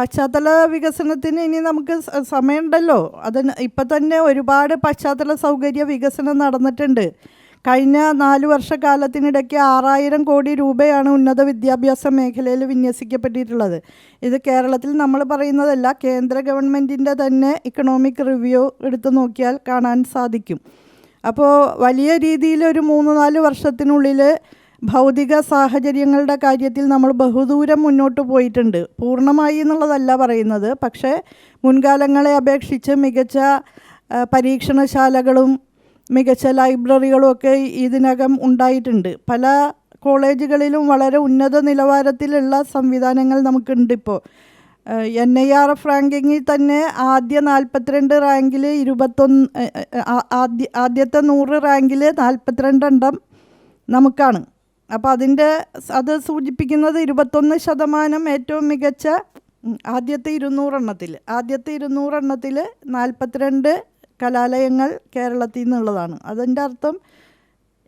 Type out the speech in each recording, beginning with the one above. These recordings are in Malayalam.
പശ്ചാത്തല വികസനത്തിന് ഇനി നമുക്ക് സമയമുണ്ടല്ലോ. അതിന് ഇപ്പം തന്നെ ഒരുപാട് പശ്ചാത്തല സൗകര്യ വികസനം നടന്നിട്ടുണ്ട്. കഴിഞ്ഞ നാല് വർഷക്കാലത്തിനിടയ്ക്ക് ആറായിരം കോടി രൂപയാണ് ഉന്നത വിദ്യാഭ്യാസ മേഖലയിൽ വിന്യസിക്കപ്പെട്ടിട്ടുള്ളത്. ഇത് കേരളത്തിൽ നമ്മൾ പറയുന്നതല്ല കേന്ദ്ര ഗവൺമെന്റിന്റെ തന്നെ ഇക്കണോമിക് റിവ്യൂ എടുത്തു നോക്കിയാൽ കാണാൻ സാധിക്കും. അപ്പോൾ വലിയ രീതിയിൽ ഒരു മൂന്ന് നാല് വർഷത്തിനുള്ളിൽ ഭൗതിക സാഹചര്യങ്ങളുടെ കാര്യത്തിൽ നമ്മൾ ബഹുദൂരം മുന്നോട്ട് പോയിട്ടുണ്ട്. പൂർണമായി എന്നുള്ളതല്ല പറയുന്നത്. പക്ഷേ മുൻകാലങ്ങളെ അപേക്ഷിച്ച് മികച്ച പരീക്ഷണശാലകളും മികച്ച ലൈബ്രറികളും ഒക്കെ ഇതിനകം ഉണ്ടായിട്ടുണ്ട്. പല കോളേജുകളിലും വളരെ ഉന്നത നിലവാരത്തിലുള്ള സംവിധാനങ്ങൾ നമുക്കുണ്ട് ഇപ്പോൾ. എൻ ഐ ആർ എഫ് റാങ്കിങ്ങിൽ തന്നെ ആദ്യ നാൽപ്പത്തിരണ്ട് റാങ്കിൽ ഇരുപത്തൊന്ന് ആദ്യ ആദ്യത്തെ നൂറ് റാങ്കിൽ നാൽപ്പത്തിരണ്ടെണ്ണം നമുക്കാണ്. അപ്പോൾ അതിന്റെ അത് സൂചിപ്പിക്കുന്നത് ഇരുപത്തൊന്ന് ശതമാനം ഏറ്റവും മികച്ച ആദ്യത്തെ ഇരുന്നൂറെണ്ണത്തിൽ. ആദ്യത്തെ ഇരുന്നൂറെണ്ണത്തിൽ നാൽപ്പത്തിരണ്ട് കലാലയങ്ങൾ കേരളത്തിൽ നിന്നുള്ളതാണ്. അതിന്റെ അർത്ഥം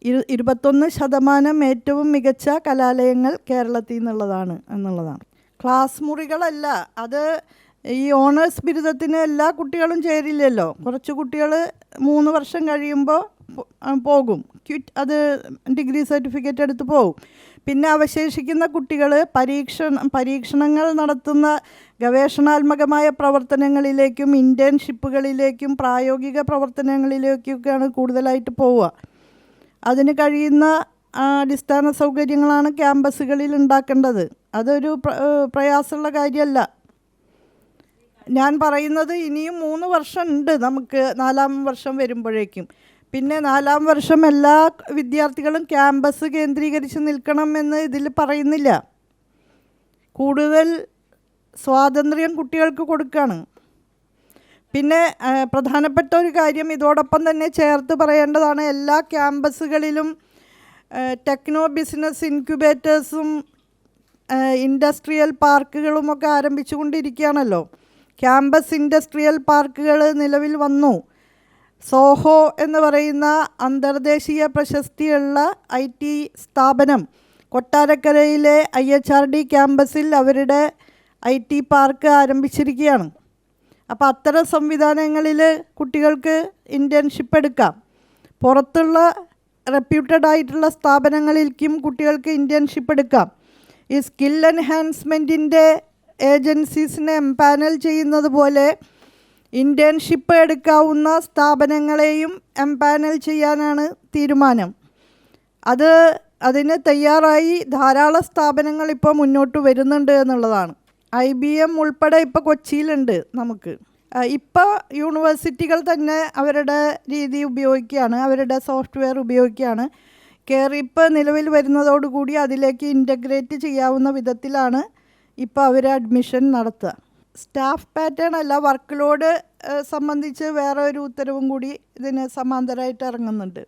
ഇരു ഇരുപത്തൊന്ന് ശതമാനം ഏറ്റവും മികച്ച കലാലയങ്ങൾ കേരളത്തിൽ നിന്നുള്ളതാണ് എന്നുള്ളതാണ്. ക്ലാസ് മുറികളല്ല അത് ഈ ഓണേഴ്സ് ബിരുദത്തിന് എല്ലാ കുട്ടികളും ചേരില്ലല്ലോ. കുറച്ച് കുട്ടികൾ മൂന്ന് വർഷം കഴിയുമ്പോൾ പോകും. ക്വിറ്റ് അത് ഡിഗ്രി സർട്ടിഫിക്കറ്റ് എടുത്ത് പോകും. പിന്നെ അവശേഷിക്കുന്ന കുട്ടികൾ പരീക്ഷണ പരീക്ഷണങ്ങൾ നടത്തുന്ന ഗവേഷണാത്മകമായ പ്രവർത്തനങ്ങളിലേക്കും ഇന്റേൺഷിപ്പുകളിലേക്കും പ്രായോഗിക പ്രവർത്തനങ്ങളിലേക്കൊക്കെയാണ് കൂടുതലായിട്ട് പോവുക. അതിന് കഴിയുന്ന അടിസ്ഥാന സൗകര്യങ്ങളാണ് ക്യാമ്പസുകളിൽ ഉണ്ടാക്കേണ്ടത്. അതൊരു പ്ര- പ്രയാസമുള്ള കാര്യമല്ല. ഞാൻ പറയുന്നത് ഇനിയും മൂന്ന് വർഷം ഉണ്ട് നമുക്ക് നാലാം വർഷം വരുമ്പോഴേക്കും. പിന്നെ നാലാം വർഷം എല്ലാ വിദ്യാർത്ഥികളും ക്യാമ്പസ് കേന്ദ്രീകരിച്ച് നിൽക്കണം എന്ന് ഇതിൽ പറയുന്നില്ല. കൂടുതൽ സ്വാതന്ത്ര്യം കുട്ടികൾക്ക് കൊടുക്കുകയാണ് പിന്നെ പ്രധാനപ്പെട്ട ഒരു കാര്യം ഇതോടൊപ്പം തന്നെ ചേർത്ത് പറയേണ്ടതാണ്. എല്ലാ ക്യാമ്പസുകളിലും ടെക്നോ ബിസിനസ് ഇൻക്യുബേറ്റേഴ്സും ഇൻഡസ്ട്രിയൽ പാർക്കുകളുമൊക്കെ ആരംഭിച്ചുകൊണ്ടിരിക്കുകയാണല്ലോ. ക്യാമ്പസ് ഇൻഡസ്ട്രിയൽ പാർക്കുകൾ നിലവിൽ വന്നു. സോഹോ എന്ന് പറയുന്ന അന്തർദേശീയ പ്രശസ്തിയുള്ള ഐ ടി സ്ഥാപനം കൊട്ടാരക്കരയിലെ ഐ എച്ച് ആർ ഡി ക്യാമ്പസിൽ അവരുടെ ഐ ടി പാർക്ക് ആരംഭിച്ചിരിക്കുകയാണ്. അപ്പോൾ അത്തരം സംവിധാനങ്ങളിൽ കുട്ടികൾക്ക് ഇന്റേൺഷിപ്പ് എടുക്കാം. പുറത്തുള്ള റെപ്യൂട്ടഡ് ആയിട്ടുള്ള സ്ഥാപനങ്ങളിലേക്കും കുട്ടികൾക്ക് ഇന്റേൺഷിപ്പ് എടുക്കാം. ഈ സ്കിൽ എൻഹാൻസ്മെന്റിന്റെ ഏജൻസീസിനെ എംപാനൽ ചെയ്യുന്നത് പോലെ ഇന്റേൺഷിപ്പ് എടുക്കാവുന്ന സ്ഥാപനങ്ങളെയും എംപാനൽ ചെയ്യാനാണ് തീരുമാനം. അത് അതിന് തയ്യാറായി ധാരാളം സ്ഥാപനങ്ങൾ ഇപ്പോൾ മുന്നോട്ട് വരുന്നുണ്ട് എന്നുള്ളതാണ്. ഐ ബി എം ഉൾപ്പെടെ ഇപ്പോൾ കൊച്ചിയിലുണ്ട് നമുക്ക്. ഇപ്പോൾ യൂണിവേഴ്സിറ്റികൾ തന്നെ അവരുടെ രീതി ഉപയോഗിക്കുകയാണ് അവരുടെ സോഫ്റ്റ്വെയർ ഉപയോഗിക്കുകയാണ്. കെയറിപ്പ് നിലവിൽ വരുന്നതോടുകൂടി അതിലേക്ക് ഇന്റഗ്രേറ്റ് ചെയ്യാവുന്ന വിധത്തിലാണ് ഇപ്പോൾ അവർ അഡ്മിഷൻ നടത്തുക. സ്റ്റാഫ് പാറ്റേൺ അല്ല വർക്ക് ലോഡ് സംബന്ധിച്ച് വേറെ ഒരു ഉത്തരവും കൂടി ഇതിന് സമാന്തരമായിട്ട് ഇറങ്ങുന്നുണ്ട്.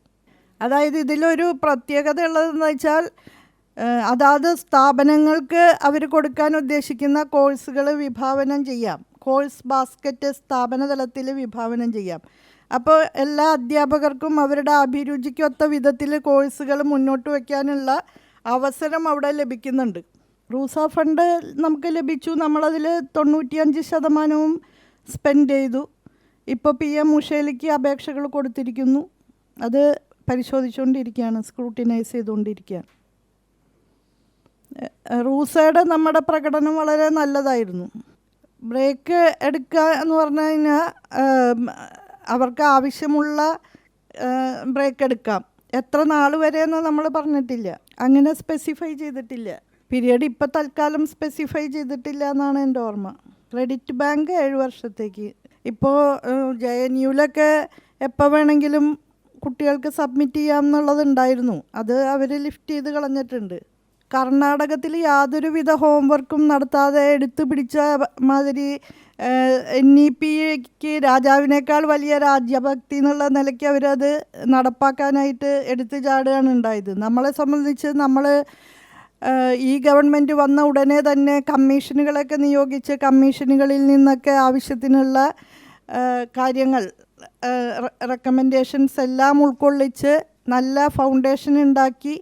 അതായത് ഇതിലൊരു പ്രത്യേകത ഉള്ളതെന്ന് വെച്ചാൽ അതാത് സ്ഥാപനങ്ങൾക്ക് അവർ കൊടുക്കാൻ ഉദ്ദേശിക്കുന്ന കോഴ്സുകൾ വിഭാവനം ചെയ്യാം. കോഴ്സ് ബാസ്ക്കറ്റ് സ്ഥാപന തലത്തിൽ വിഭാവനം ചെയ്യാം. അപ്പോൾ എല്ലാ അധ്യാപകർക്കും അവരുടെ അഭിരുചിക്കൊത്ത വിധത്തിൽ കോഴ്സുകൾ മുന്നോട്ട് വയ്ക്കാനുള്ള അവസരം അവിടെ ലഭിക്കുന്നുണ്ട്. റൂസ ഫണ്ട് നമുക്ക് ലഭിച്ചു. നമ്മളതിൽ തൊണ്ണൂറ്റിയഞ്ച് ശതമാനവും സ്പെൻഡ് ചെയ്തു. ഇപ്പോൾ പി എം ഉഷയിലേക്ക് അപേക്ഷകൾ കൊടുത്തിരിക്കുന്നു. അത് പരിശോധിച്ചുകൊണ്ടിരിക്കുകയാണ് സ്ക്രൂട്ടിനൈസ് ചെയ്തുകൊണ്ടിരിക്കുകയാണ് റൂസയുടെ നമ്മുടെ പ്രകടനം വളരെ നല്ലതായിരുന്നു. ബ്രേക്ക് എടുക്കുക എന്ന് പറഞ്ഞു കഴിഞ്ഞാൽ അവർക്ക് ആവശ്യമുള്ള ബ്രേക്ക് എടുക്കാം. എത്ര നാൾ വരെയെന്ന് നമ്മൾ പറഞ്ഞിട്ടില്ല. അങ്ങനെ സ്പെസിഫൈ ചെയ്തിട്ടില്ല. പീരിയഡ് ഇപ്പോൾ തൽക്കാലം സ്പെസിഫൈ ചെയ്തിട്ടില്ല എന്നാണ് എന്റെ ഓർമ്മ. ക്രെഡിറ്റ് ബാങ്ക് ഏഴ് വർഷത്തേക്ക്. ഇപ്പോൾ ജെ എൻ യുവിലൊക്കെ എപ്പോൾ വേണമെങ്കിലും കുട്ടികൾക്ക് സബ്മിറ്റ് ചെയ്യാം എന്നുള്ളതുണ്ടായിരുന്നു അത് അവർ ലിഫ്റ്റ് ചെയ്ത് കളഞ്ഞിട്ടുണ്ട്. കർണാടകത്തിൽ യാതൊരുവിധ ഹോംവർക്കും നടത്താതെ എടുത്തു പിടിച്ച മാതിരി എൻ ഇ പിക്ക് രാജാവിനേക്കാൾ വലിയ രാജ്യഭക്തി എന്നുള്ള നിലയ്ക്ക് അവരത് നടപ്പാക്കാനായിട്ട് എടുത്തു ചാടുകയാണ് ഉണ്ടായത്. നമ്മളെ സംബന്ധിച്ച് നമ്മൾ ഈ ഗവൺമെന്റ് വന്ന ഉടനെ തന്നെ കമ്മീഷനുകളൊക്കെ നിയോഗിച്ച് കമ്മീഷനുകളിൽ നിന്നൊക്കെ ആവശ്യത്തിനുള്ള കാര്യങ്ങൾ റെക്കമെൻഡേഷൻസ് എല്ലാം ഉൾക്കൊള്ളിച്ച് നല്ല ഫൗണ്ടേഷൻ ഉണ്ടാക്കി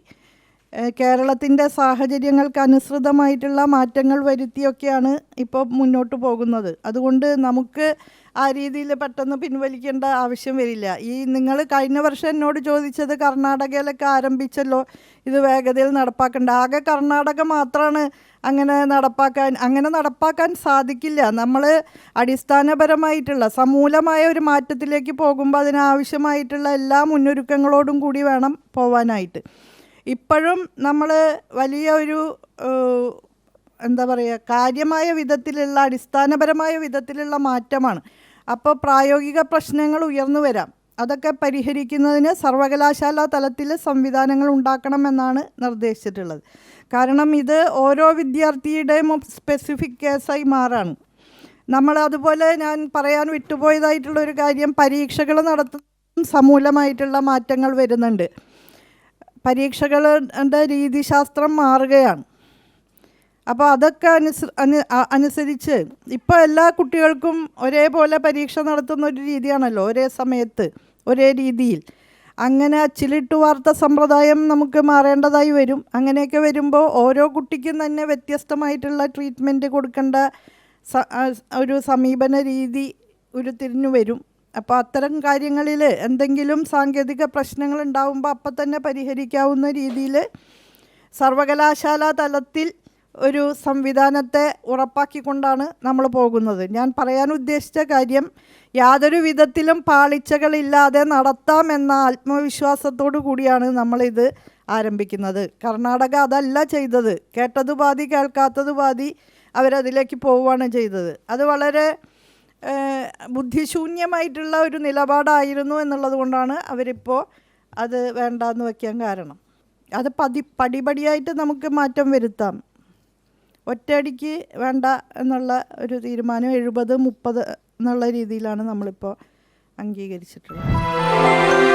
കേരളത്തിന്റെ സാഹചര്യങ്ങൾക്ക് അനുസൃതമായിട്ടുള്ള മാറ്റങ്ങൾ വരുത്തിയൊക്കെയാണ് ഇപ്പോൾ മുന്നോട്ട് പോകുന്നത്. അതുകൊണ്ട് നമുക്ക് ആ രീതിയിൽ പെട്ടെന്ന് പിൻവലിക്കേണ്ട ആവശ്യം വരില്ല. ഈ നിങ്ങൾ കഴിഞ്ഞ വർഷം എന്നോട് ചോദിച്ചത് കർണാടകയിലൊക്കെ ആരംഭിച്ചല്ലോ ഇത് വേഗതയിൽ നടപ്പാക്കേണ്ട. ആകെ കർണാടക മാത്രമാണ് അങ്ങനെ നടപ്പാക്കാൻ അങ്ങനെ നടപ്പാക്കാൻ സാധിക്കില്ല. നമ്മൾ അടിസ്ഥാനപരമായിട്ടുള്ള സമൂലമായ ഒരു മാറ്റത്തിലേക്ക് പോകുമ്പോൾ അതിനാവശ്യമായിട്ടുള്ള എല്ലാ മുന്നൊരുക്കങ്ങളോടും കൂടി വേണം പോവാനായിട്ട്. ഇപ്പോഴും നമ്മൾ വലിയ ഒരു എന്താ പറയുക കാര്യമായ വിധത്തിലുള്ള അടിസ്ഥാനപരമായ വിധത്തിലുള്ള മാറ്റമാണ്. അപ്പോൾ പ്രായോഗിക പ്രശ്നങ്ങൾ ഉയർന്നു വരാം. അതൊക്കെ പരിഹരിക്കുന്നതിന് സർവകലാശാല തലത്തിൽ സംവിധാനങ്ങൾ ഉണ്ടാക്കണമെന്നാണ് നിർദ്ദേശിച്ചിട്ടുള്ളത്. കാരണം ഇത് ഓരോ വിദ്യാർത്ഥിയുടെയും സ്പെസിഫിക് കേസായി മാറാണ്. നമ്മൾ അതുപോലെ ഞാൻ പറയാൻ വിട്ടുപോയതായിട്ടുള്ള ഒരു കാര്യം പരീക്ഷകൾ നടത്തുന്ന സമൂലമായിട്ടുള്ള മാറ്റങ്ങൾ വരുന്നുണ്ട്. പരീക്ഷകളുടെ രീതിശാസ്ത്രം മാറുകയാണ്. അപ്പോൾ അതൊക്കെ അനുസ അനു- അനുസരിച്ച് ഇപ്പോൾ എല്ലാ കുട്ടികൾക്കും ഒരേപോലെ പരീക്ഷ നടത്തുന്ന ഒരു രീതിയാണല്ലോ ഒരേ സമയത്ത് ഒരേ രീതിയിൽ. അങ്ങനെ അച്ചിലിട്ട് വാർത്ത സമ്പ്രദായം നമുക്ക് മാറേണ്ടതായി വരും. അങ്ങനെയൊക്കെ വരുമ്പോൾ ഓരോ കുട്ടിക്കും തന്നെ വ്യത്യസ്തമായിട്ടുള്ള ട്രീറ്റ്മെന്റ് കൊടുക്കേണ്ട ഒരു സമീപന രീതി ഉരുത്തിരിഞ്ഞു വരും. അപ്പോൾ അത്തരം കാര്യങ്ങളിൽ എന്തെങ്കിലും സാങ്കേതിക പ്രശ്നങ്ങൾ ഉണ്ടാവുമ്പോൾ അപ്പം തന്നെ പരിഹരിക്കാവുന്ന രീതിയിൽ സർവകലാശാല തലത്തിൽ ഒരു സംവിധാനത്തെ ഉറപ്പാക്കിക്കൊണ്ടാണ് നമ്മൾ പോകുന്നത്. ഞാൻ പറയാൻ ഉദ്ദേശിച്ച കാര്യം യാതൊരു വിധത്തിലും പാളിച്ചകളില്ലാതെ നടത്താമെന്ന ആത്മവിശ്വാസത്തോടു കൂടിയാണ് നമ്മളിത് ആരംഭിക്കുന്നത്. കർണാടക അതല്ല ചെയ്തത്. കേട്ടത് പാതി കേൾക്കാത്തത് പാതി അവരതിലേക്ക് പോവുകയാണ് ചെയ്തത്. അത് വളരെ ബുദ്ധിശൂന്യമായിട്ടുള്ള ഒരു നിലപാടായിരുന്നു എന്നുള്ളത് കൊണ്ടാണ് അവരിപ്പോൾ അത് വേണ്ടാന്ന് വയ്ക്കാൻ കാരണം. അത് പതി പടിപടിയായിട്ട് നമുക്ക് മാറ്റം വരുത്താം. ഒറ്റയടിക്ക് വേണ്ട എന്നുള്ള ഒരു തീരുമാനം എഴുപത് മുപ്പത് എന്നുള്ള രീതിയിലാണ് നമ്മളിപ്പോൾ അംഗീകരിച്ചിട്ടുള്ളത്.